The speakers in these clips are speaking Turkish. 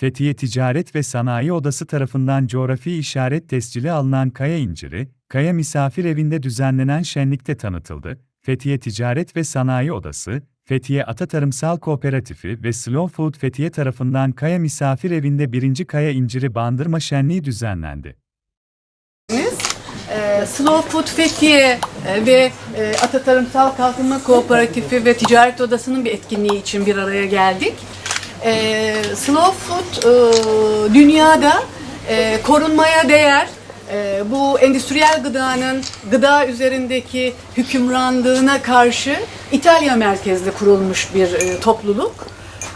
Fethiye Ticaret ve Sanayi Odası tarafından coğrafi işaret tescili alınan kaya inciri, Kaya Misafir Evi'nde düzenlenen şenlikte tanıtıldı. Fethiye Ticaret ve Sanayi Odası, Fethiye Ata Tarımsal Kooperatifi ve Slow Food Fethiye tarafından Kaya Misafir Evi'nde 1. Kaya İnciri Bandırma Şenliği düzenlendi. Ee, Slow Food Fethiye e, ve e, Ata Tarımsal Kalkınma Kooperatifi ve Ticaret Odası'nın bir etkinliği için bir araya geldik. Ee, Slow Food e, dünyada e, korunmaya değer e, bu endüstriyel gıdanın gıda üzerindeki hükümranlığına karşı İtalya merkezli kurulmuş bir e, topluluk.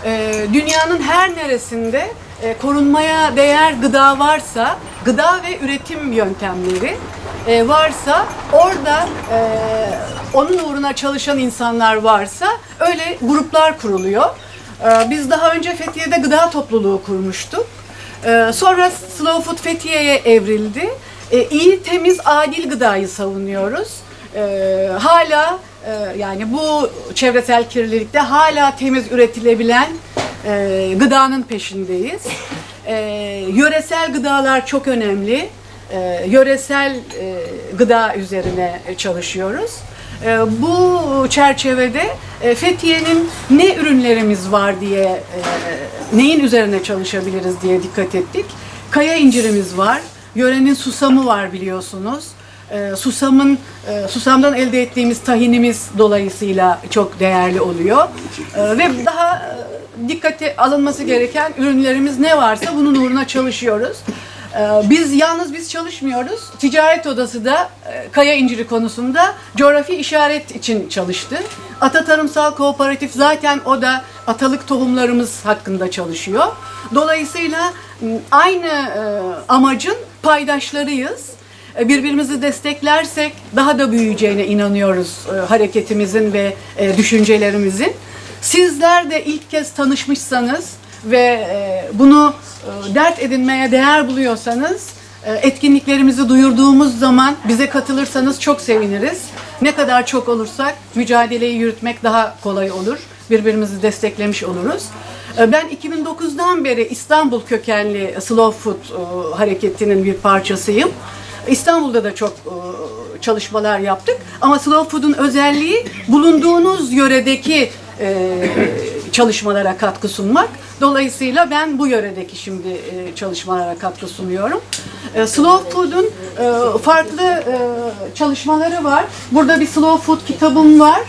E, dünyanın her neresinde e, korunmaya değer gıda varsa, gıda ve üretim yöntemleri e, varsa, orada e, onun uğruna çalışan insanlar varsa öyle gruplar kuruluyor. E, biz daha önce Fethiye'de gıda topluluğu kurmuştuk. E, sonra Slow Food Fethiye'ye evrildi. E, iyi, temiz, adil gıdayı savunuyoruz. Hala e, yani bu çevresel kirlilikte hala temiz üretilebilen e, gıdanın peşindeyiz. Yöresel gıdalar çok önemli. Yöresel e, gıda üzerine çalışıyoruz. E, bu çerçevede e, Fethiye'nin ne ürünlerimiz var diye, e, neyin üzerine çalışabiliriz diye dikkat ettik. Kaya incirimiz var, yörenin susamı var biliyorsunuz. Susamın susamdan elde ettiğimiz tahinimiz dolayısıyla çok değerli oluyor. Ve daha dikkate alınması gereken ürünlerimiz ne varsa bunun uğruna çalışıyoruz. E, biz yalnız biz çalışmıyoruz. Ticaret Odası da e, kaya inciri konusunda coğrafi işaret için çalıştı. Ata Tarımsal Kooperatif zaten o da atalık tohumlarımız hakkında çalışıyor. Dolayısıyla aynı e, amacın paydaşlarıyız. E, birbirimizi desteklersek daha da büyüyeceğine inanıyoruz hareketimizin ve düşüncelerimizin. Sizler de ilk kez tanışmışsanız ve bunu dert edinmeye değer buluyorsanız e, etkinliklerimizi duyurduğumuz zaman bize katılırsanız çok seviniriz. Ne kadar çok olursak mücadeleyi yürütmek daha kolay olur. Birbirimizi desteklemiş oluruz. E, Ben 2009'dan beri İstanbul kökenli Slow Food e, hareketinin bir parçasıyım. İstanbul'da da çok e, çalışmalar yaptık. Ama Slow Food'un özelliği bulunduğunuz yöredeki çalışmalara katkı sunmak. Dolayısıyla ben bu yöredeki şimdi e, çalışmalara katkı sunuyorum. E, Slow Food'un e, farklı e, çalışmaları var. Burada bir Slow Food kitabım var.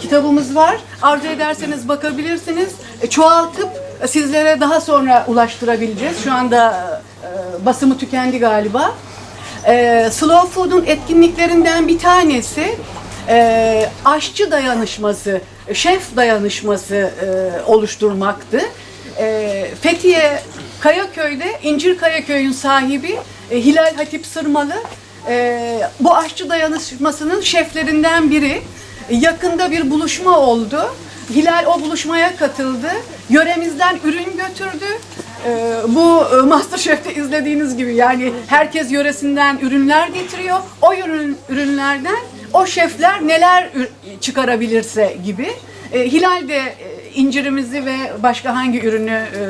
Kitabımız var. Arzu ederseniz bakabilirsiniz. Çoğaltıp sizlere daha sonra ulaştırabileceğiz. Şu anda basımı tükendi galiba. Slow Food'un etkinliklerinden bir tanesi e, aşçı dayanışması, şef dayanışması e, oluşturmaktı. E, Fethiye Kayaköy'de İncir Kayaköy'ün sahibi e, Hilal Hatip Sırmalı e, bu aşçı dayanışmasının şeflerinden biri. Yakında bir buluşma oldu. Hilal o buluşmaya katıldı. Yöremizden ürün götürdü. Ee, bu e, Masterchef'te izlediğiniz gibi yani herkes yöresinden ürünler getiriyor. O ürün, ürünlerden o şefler neler çıkarabilirse gibi. Ee, Hilal de e, incirimizi ve başka hangi ürünü e,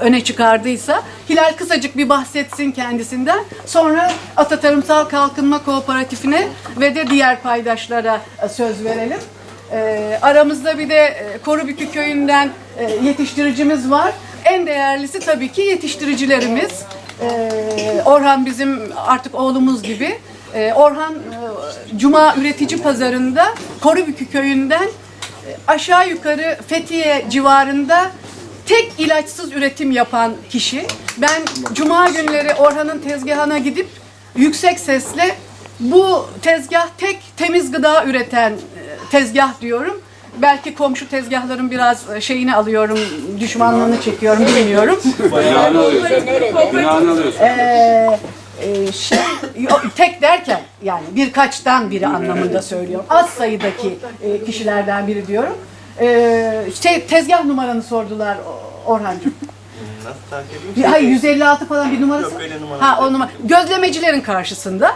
öne çıkardıysa Hilal kısacık bir bahsetsin kendisinden. Sonra Ata Tarımsal Kalkınma Kooperatifine ve de diğer paydaşlara e, söz verelim. Ee, aramızda bir de e, Korubükü köyünden e, yetiştiricimiz var. En değerlisi tabii ki yetiştiricilerimiz. Ee, Orhan bizim artık oğlumuz gibi. Ee, Orhan e, Cuma Üretici Pazarı'nda Korubükü köyünden e, aşağı yukarı Fethiye civarında tek ilaçsız üretim yapan kişi. Ben Cuma günleri Orhan'ın tezgahına gidip yüksek sesle bu tezgah tek temiz gıda üreten e, tezgah diyorum. Belki komşu tezgahların biraz e, şeyini alıyorum, düşmanlığını çekiyorum bilmiyorum. Günahını alıyorsun. Ee, şey, tek derken yani birkaçtan biri anlamında söylüyorum. Az sayıdaki e, kişilerden biri diyorum. Ee, şey, tezgah numaranı sordular Orhancığım. Nasıl takip? Bir- Hayır 156 falan bir numarası. Yok, öyle numara Ha o numara. Gözlemecilerin karşısında.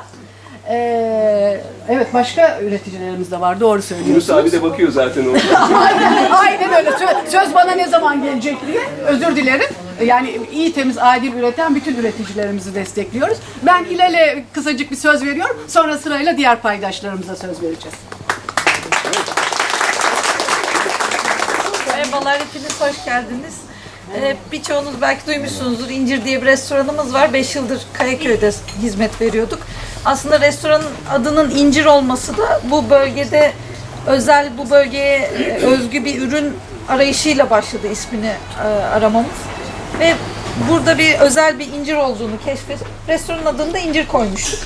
Ee, evet başka üreticilerimiz de var. Doğru Yunus söylüyorsunuz. abi de bakıyor zaten orada. aynen, aynen öyle. Söz, söz bana ne zaman gelecek diye. Özür dilerim. Yani iyi temiz adil üreten bütün üreticilerimizi destekliyoruz. Ben Hilal'e kısacık bir söz veriyorum. Sonra sırayla diğer paydaşlarımıza söz vereceğiz. Merhabalar, hepiniz hoş geldiniz. Ee, birçoğunuz belki duymuşsunuzdur. İncir diye bir restoranımız var. 5 yıldır Kayaköy'de hizmet veriyorduk. Aslında restoranın adının incir olması da bu bölgede özel bu bölgeye e, özgü bir ürün arayışıyla başladı ismini e, aramamız. Ve burada bir özel bir incir olduğunu keşfedip restoranın adını da incir koymuştuk.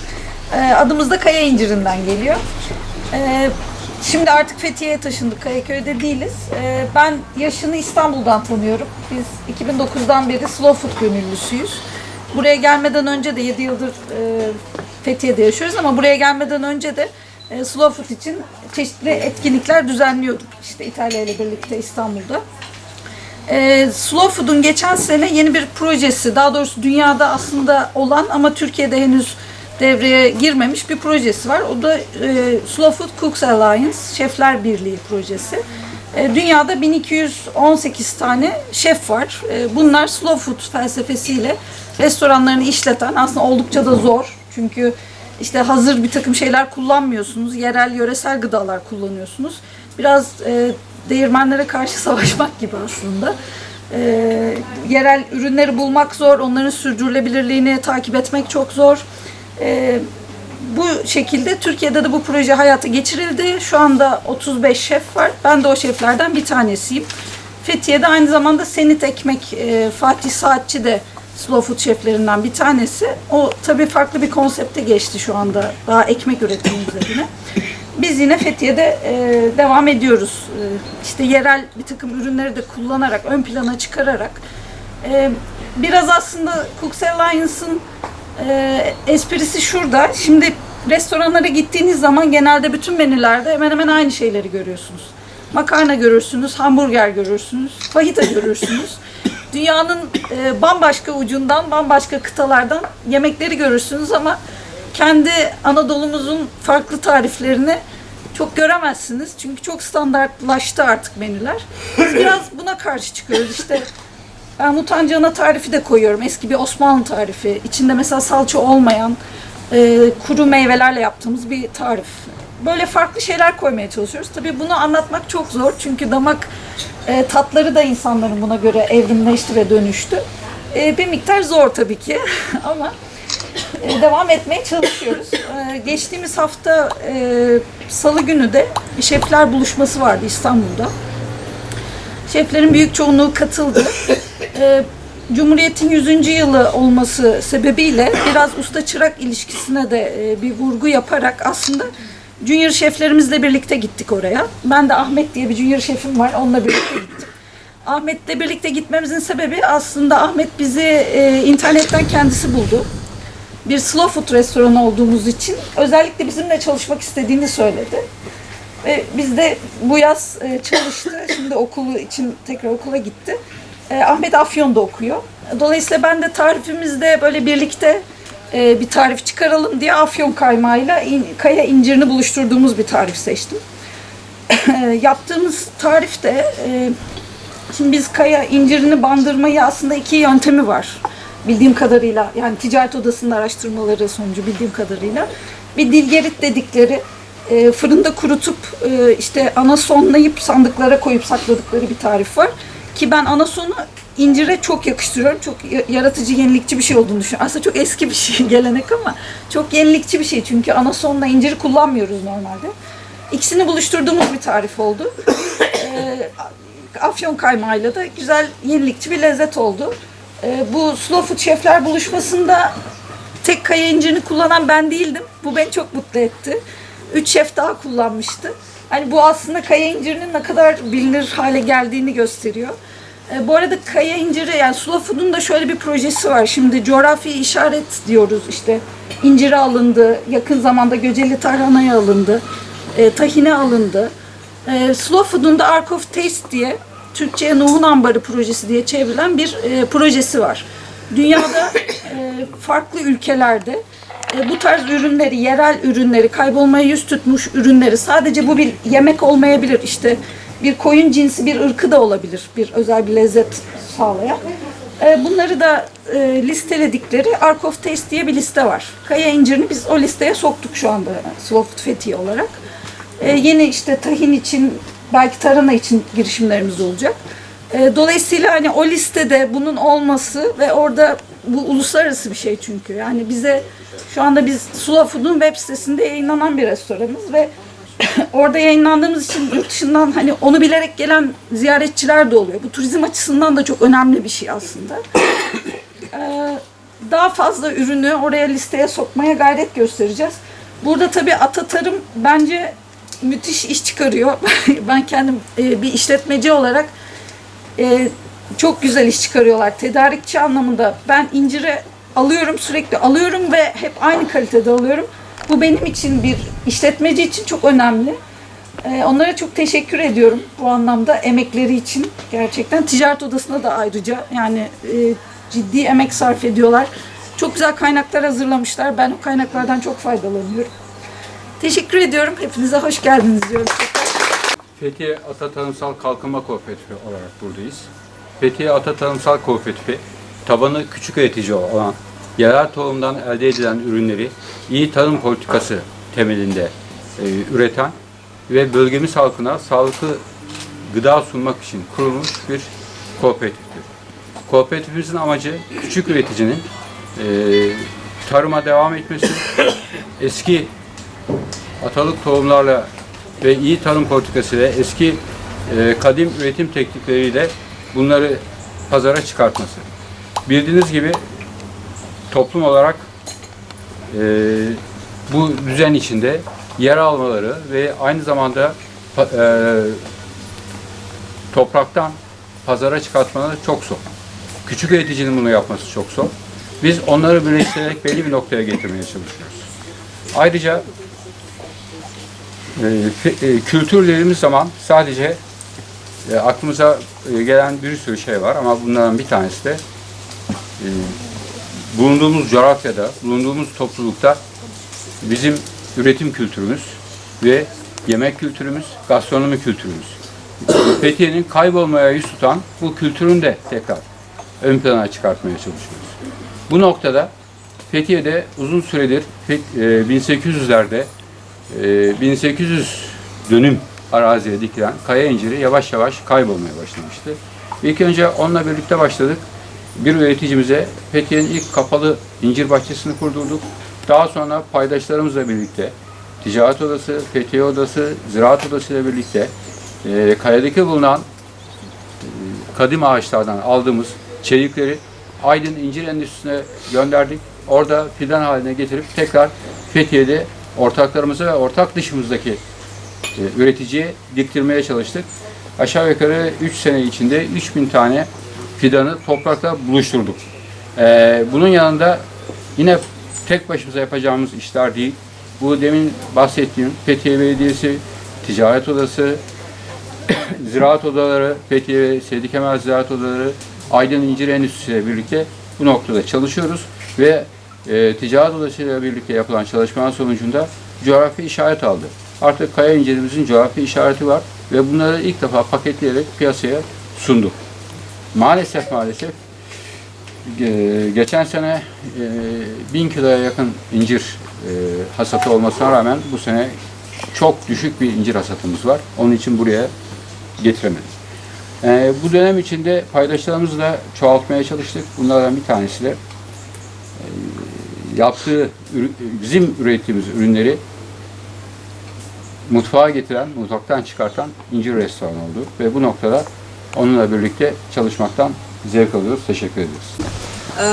E, adımız da kaya incirinden geliyor. Şimdi artık Fethiye'ye taşındık. Kayaköy'de değiliz. Ben yaşını İstanbul'dan tanıyorum. Biz 2009'dan beri Slow Food gönüllüsüyüz. Buraya gelmeden önce de 7 yıldır Fethiye'de yaşıyoruz ama buraya gelmeden önce de e, Slow Food için çeşitli etkinlikler düzenliyorduk. İşte İtalya ile birlikte İstanbul'da. E, Slow Food'un geçen sene yeni bir projesi, daha doğrusu dünyada aslında olan ama Türkiye'de henüz devreye girmemiş bir projesi var. O da e, Slow Food Cooks Alliance, Şefler Birliği projesi. E, dünyada 1218 tane şef var. E, bunlar slow food felsefesiyle restoranlarını işleten, aslında oldukça da zor. Çünkü işte hazır bir takım şeyler kullanmıyorsunuz. Yerel, yöresel gıdalar kullanıyorsunuz. Biraz e, değirmenlere karşı savaşmak gibi aslında. E, yerel ürünleri bulmak zor, onların sürdürülebilirliğini takip etmek çok zor. E, bu şekilde Türkiye'de de bu proje hayata geçirildi. Şu anda 35 şef var. Ben de o şeflerden bir tanesiyim. Fethiye'de aynı zamanda Senit Ekmek, e, Fatih Saatçi de slow food şeflerinden bir tanesi. O tabii farklı bir konsepte geçti şu anda. Daha ekmek üretimi üzerine. Biz yine Fethiye'de e, devam ediyoruz. E, işte yerel bir takım ürünleri de kullanarak, ön plana çıkararak. E, biraz aslında Cooks Alliance'ın e, esprisi şurada. Şimdi restoranlara gittiğiniz zaman genelde bütün menülerde hemen hemen aynı şeyleri görüyorsunuz. Makarna görürsünüz, hamburger görürsünüz, fajita görürsünüz. Dünyanın e, bambaşka ucundan, bambaşka kıtalardan yemekleri görürsünüz ama kendi Anadolu'muzun farklı tariflerini çok göremezsiniz. Çünkü çok standartlaştı artık menüler. Biz biraz buna karşı çıkıyoruz. İşte ben mutancı ana tarifi de koyuyorum. Eski bir Osmanlı tarifi. İçinde mesela salça olmayan e, kuru meyvelerle yaptığımız bir tarif. Böyle farklı şeyler koymaya çalışıyoruz. Tabii bunu anlatmak çok zor. Çünkü damak e, tatları da insanların buna göre evrimleşti ve dönüştü. E, bir miktar zor tabii ki ama e, devam etmeye çalışıyoruz. E, geçtiğimiz hafta e, salı günü de şefler buluşması vardı İstanbul'da. Şeflerin büyük çoğunluğu katıldı. Ee, Cumhuriyet'in 100. yılı olması sebebiyle biraz usta çırak ilişkisine de e, bir vurgu yaparak aslında junior şeflerimizle birlikte gittik oraya. Ben de Ahmet diye bir junior şefim var. Onunla birlikte gittim. Ahmet'le birlikte gitmemizin sebebi aslında Ahmet bizi e, internetten kendisi buldu. Bir slow food restoranı olduğumuz için özellikle bizimle çalışmak istediğini söyledi. Ve biz de bu yaz e, çalıştı. Şimdi okulu için tekrar okula gitti. E, Ahmet Afyon'da okuyor. Dolayısıyla ben de tarifimizde böyle birlikte e, bir tarif çıkaralım diye Afyon kaymağıyla in- kaya incirini buluşturduğumuz bir tarif seçtim. Yaptığımız tarifte e, şimdi biz kaya incirini bandırmayı aslında iki yöntemi var. Bildiğim kadarıyla yani ticaret odasının araştırmaları sonucu bildiğim kadarıyla bir dilgerit dedikleri e, fırında kurutup e, işte anasonlayıp sandıklara koyup sakladıkları bir tarif var. Ki ben anasonu incire çok yakıştırıyorum. Çok ya- yaratıcı, yenilikçi bir şey olduğunu düşünüyorum. Aslında çok eski bir şey, gelenek ama çok yenilikçi bir şey. Çünkü anasonla inciri kullanmıyoruz normalde. İkisini buluşturduğumuz bir tarif oldu. E, Afyon kaymağıyla da güzel yenilikçi bir lezzet oldu. E, bu Slow Food Şefler buluşmasında tek kaya incirini kullanan ben değildim. Bu beni çok mutlu etti. Üç şef daha kullanmıştı. Hani bu aslında kaya incirinin ne kadar bilinir hale geldiğini gösteriyor. E, bu arada kaya inciri yani Slow Food'un da şöyle bir projesi var. Şimdi coğrafi işaret diyoruz işte. İnciri alındı, yakın zamanda Göceli tarhanaya alındı, e, tahine alındı. E, Slow Food'un da Ark of Taste diye Türkçe'ye Nuh'un Ambarı projesi diye çevrilen bir e, projesi var. Dünyada e, farklı ülkelerde e, bu tarz ürünleri, yerel ürünleri, kaybolmaya yüz tutmuş ürünleri sadece bu bir yemek olmayabilir. İşte bir koyun cinsi bir ırkı da olabilir. Bir özel bir lezzet sağlayan. E, Bunları da e, listeledikleri Ark of Taste diye bir liste var. Kaya incirini biz o listeye soktuk şu anda Slow Food Fethiye olarak. E, yeni işte tahin için belki tarhana için girişimlerimiz olacak. E, dolayısıyla hani o listede bunun olması ve orada bu uluslararası bir şey çünkü. Yani bize şu anda biz Sula Food'un web sitesinde yayınlanan bir restoranımız ve orada yayınlandığımız için yurt dışından hani onu bilerek gelen ziyaretçiler de oluyor. Bu turizm açısından da çok önemli bir şey aslında. Ee, daha fazla ürünü oraya listeye sokmaya gayret göstereceğiz. Burada tabii Atatarım bence müthiş iş çıkarıyor. ben kendim e, bir işletmeci olarak e, çok güzel iş çıkarıyorlar. Tedarikçi anlamında ben inciri alıyorum sürekli alıyorum ve hep aynı kalitede alıyorum. Bu benim için bir işletmeci için çok önemli. E, onlara çok teşekkür ediyorum bu anlamda emekleri için gerçekten. Ticaret odasına da ayrıca yani e, ciddi emek sarf ediyorlar. Çok güzel kaynaklar hazırlamışlar. Ben o kaynaklardan çok faydalanıyorum. Teşekkür ediyorum. Hepinize hoş geldiniz diyorum. Fethiye Ata Tarımsal Kalkınma Kooperatifi olarak buradayız. Fethiye Ata Tarımsal Kooperatifi tabanı küçük üretici olan yerel tohumdan elde edilen ürünleri iyi tarım politikası temelinde e, üreten ve bölgemiz halkına sağlıklı gıda sunmak için kurulmuş bir kooperatiftir. Kooperatifimizin amacı küçük üreticinin e, tarıma devam etmesi, eski atalık tohumlarla ve iyi tarım politikasıyla eski e, kadim üretim teknikleriyle bunları pazara çıkartması. Bildiğiniz gibi toplum olarak e, bu düzen içinde yer almaları ve aynı zamanda e, topraktan pazara çıkartmaları çok zor. Küçük üreticinin bunu yapması çok zor. Biz onları birleştirerek belli bir noktaya getirmeye çalışıyoruz. Ayrıca e, e, kültür dediğimiz zaman sadece e, aklımıza e, gelen bir sürü şey var ama bunlardan bir tanesi de e, bulunduğumuz coğrafyada, bulunduğumuz toplulukta bizim üretim kültürümüz ve yemek kültürümüz, gastronomi kültürümüz. Fethiye'nin kaybolmaya yüz tutan bu kültürünü de tekrar ön plana çıkartmaya çalışıyoruz. Bu noktada Fethiye'de uzun süredir Fet- e, 1800'lerde e, 1800 dönüm araziye dikilen kaya inciri yavaş yavaş kaybolmaya başlamıştı. İlk önce onunla birlikte başladık. Bir üreticimize Fethiye'nin ilk kapalı incir bahçesini kurdurduk. Daha sonra paydaşlarımızla birlikte Ticaret Odası, Fethiye Odası, Ziraat Odası ile birlikte e, kayadaki bulunan e, kadim ağaçlardan aldığımız çelikleri Aydın İncir Endüstrisi'ne gönderdik. Orada fidan haline getirip tekrar Fethiye'de ortaklarımıza ve ortak dışımızdaki e, üreticiye diktirmeye çalıştık. Aşağı yukarı 3 sene içinde 3000 tane fidanı toprakla buluşturduk. E, bunun yanında yine tek başımıza yapacağımız işler değil. Bu demin bahsettiğim Fethiye Belediyesi, Ticaret Odası, ziraat odaları, Fethiye Seydi Ziraat Odaları, Aydın İncir Endüstrisi ile birlikte bu noktada çalışıyoruz ve e, Ticaret Odası ile birlikte yapılan çalışmalar sonucunda coğrafi işaret aldı. Artık kaya incirimizin coğrafi işareti var ve bunları ilk defa paketleyerek piyasaya sunduk. Maalesef maalesef e, geçen sene e, 1000 kiloya yakın incir e, hasatı olmasına rağmen bu sene çok düşük bir incir hasatımız var. Onun için buraya getiremedik. E, bu dönem içinde paydaşlarımızla çoğaltmaya çalıştık. Bunlardan bir tanesi de e, yaptığı bizim ürettiğimiz ürünleri mutfağa getiren, mutfaktan çıkartan incir restoranı oldu. Ve bu noktada onunla birlikte çalışmaktan zevk alıyoruz. Teşekkür ediyoruz. Ee,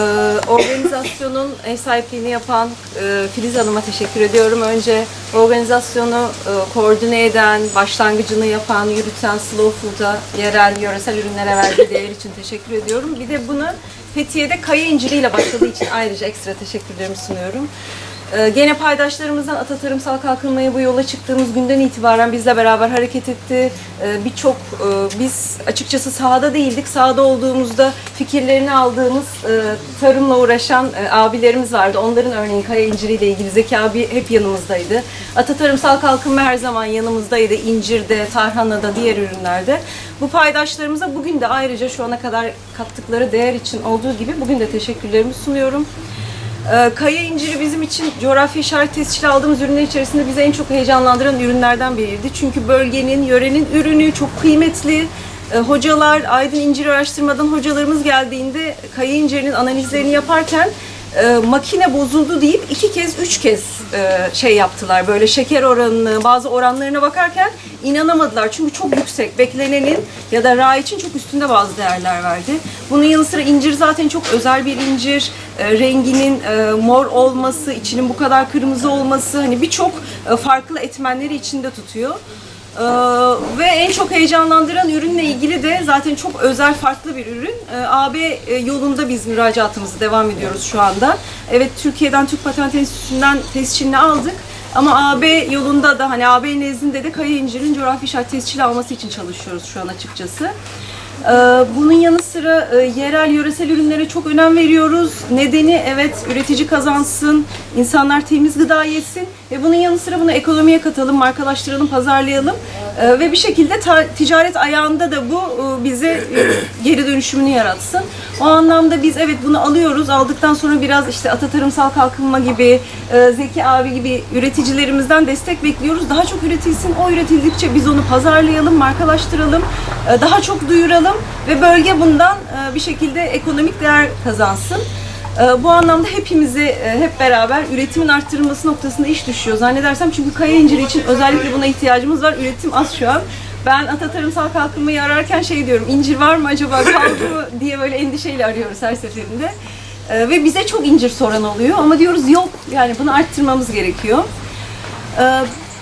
organizasyonun ev sahipliğini yapan e, Filiz Hanım'a teşekkür ediyorum. Önce organizasyonu e, koordine eden, başlangıcını yapan, yürüten Slow Food'a, yerel, yöresel ürünlere verdiği değer için teşekkür ediyorum. Bir de bunu Fethiye'de kaya inciriyle başladığı için ayrıca ekstra teşekkürlerimi sunuyorum. Ee, gene paydaşlarımızdan Ata Tarımsal Kalkınmaya bu yola çıktığımız günden itibaren bizle beraber hareket etti. Ee, Birçok e, biz açıkçası sahada değildik. Sahada olduğumuzda fikirlerini aldığımız e, tarımla uğraşan e, abilerimiz vardı. Onların örneğin kaya inciriyle ilgili Zeki abi hep yanımızdaydı. Ata Kalkınma her zaman yanımızdaydı. İncirde, tarhanada, diğer ürünlerde. Bu paydaşlarımıza bugün de ayrıca şu ana kadar kattıkları değer için olduğu gibi bugün de teşekkürlerimi sunuyorum. Ee, Kaya inciri bizim için coğrafi işaret tescili aldığımız ürünler içerisinde bizi en çok heyecanlandıran ürünlerden biriydi. Çünkü bölgenin, yörenin ürünü çok kıymetli. Ee, Hocalar, Aydın İncir Araştırma'dan hocalarımız geldiğinde kaya incirinin analizlerini yaparken e, makine bozuldu deyip iki kez, üç kez e, şey yaptılar. Böyle şeker oranını, bazı oranlarına bakarken inanamadılar. Çünkü çok yüksek. Beklenenin ya da ra için çok üstünde bazı değerler verdi. Bunun yanı sıra incir zaten çok özel bir incir. E, renginin e, mor olması, içinin bu kadar kırmızı olması hani birçok e, farklı etmenleri içinde tutuyor. Ee, ve en çok heyecanlandıran ürünle ilgili de zaten çok özel farklı bir ürün. Ee, AB e, yolunda biz müracaatımızı devam ediyoruz şu anda. Evet Türkiye'den Türk Patent Enstitüsü'nden tescilini aldık. Ama AB yolunda da hani AB nezdinde de kaya incirin coğrafi işaret tescili alması için çalışıyoruz şu an açıkçası. Ee, Bunun yanı sıra e, yerel, yöresel ürünlere çok önem veriyoruz. Nedeni evet üretici kazansın, insanlar temiz gıda yesin ve bunun yanı sıra bunu ekonomiye katalım, markalaştıralım, pazarlayalım Ee, ve bir şekilde ticaret ayağında da bu e, bize e, geri dönüşümünü yaratsın. O anlamda biz evet bunu alıyoruz. Aldıktan sonra biraz işte Ata Tarımsal Kalkınma gibi, Zeki abi gibi üreticilerimizden destek bekliyoruz. Daha çok üretilsin. O üretildikçe biz onu pazarlayalım, markalaştıralım, daha çok duyuralım ve bölge bundan e, bir şekilde ekonomik değer kazansın. E, Bu anlamda hepimizi e, hep beraber üretimin arttırılması noktasında iş düşüyor zannedersem. Çünkü kaya inciri için özellikle buna ihtiyacımız var. Üretim az şu an. Ben Ata Tarımsal Kalkınmayı ararken şey diyorum, incir var mı acaba kaldı mı diye böyle endişeyle arıyoruz her seferinde. Ve bize çok incir soran oluyor ama diyoruz yok yani bunu arttırmamız gerekiyor.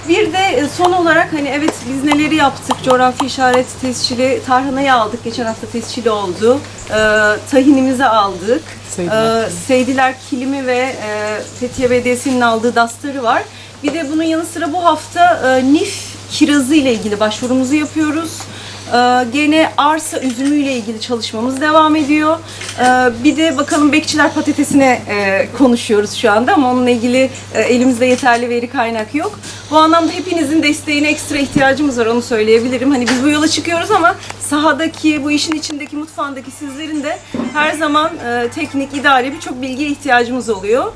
Bir de e, son olarak hani evet biz neleri yaptık? Coğrafi işaret tescili, tarhanayı aldık. Geçen hafta tescili oldu. Ee, tahinimizi aldık. Seydiler Ee, Seydiler kilimi ve e, Fethiye Belediyesi'nin aldığı dastarı var. Bir de bunun yanı sıra bu hafta e, NIF kirazı ile ilgili başvurumuzu yapıyoruz. Ee, gene arsa üzümüyle ilgili çalışmamız devam ediyor. Ee, bir de bakalım bekçiler patatesine e, konuşuyoruz şu anda ama onunla ilgili e, elimizde yeterli veri kaynak yok. Bu anlamda hepinizin desteğine ekstra ihtiyacımız var onu söyleyebilirim. Hani biz bu yola çıkıyoruz ama sahadaki, bu işin içindeki, mutfağındaki sizlerin de her zaman e, teknik, idari birçok bilgiye ihtiyacımız oluyor.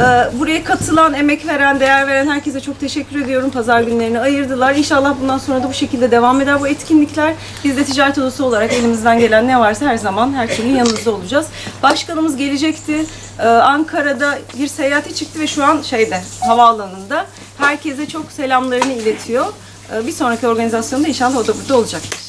Ee, Buraya katılan, emek veren, değer veren herkese çok teşekkür ediyorum. Pazar günlerini ayırdılar. İnşallah bundan sonra da bu şekilde devam eder bu etkinlikler. Biz de ticaret odası olarak elimizden gelen ne varsa her zaman her türlü yanınızda olacağız. Başkanımız gelecekti. Ee, Ankara'da bir seyahate çıktı ve şu an şeyde, havaalanında. Herkese çok selamlarını iletiyor. Ee, Bir sonraki organizasyonda inşallah o da burada olacaktır.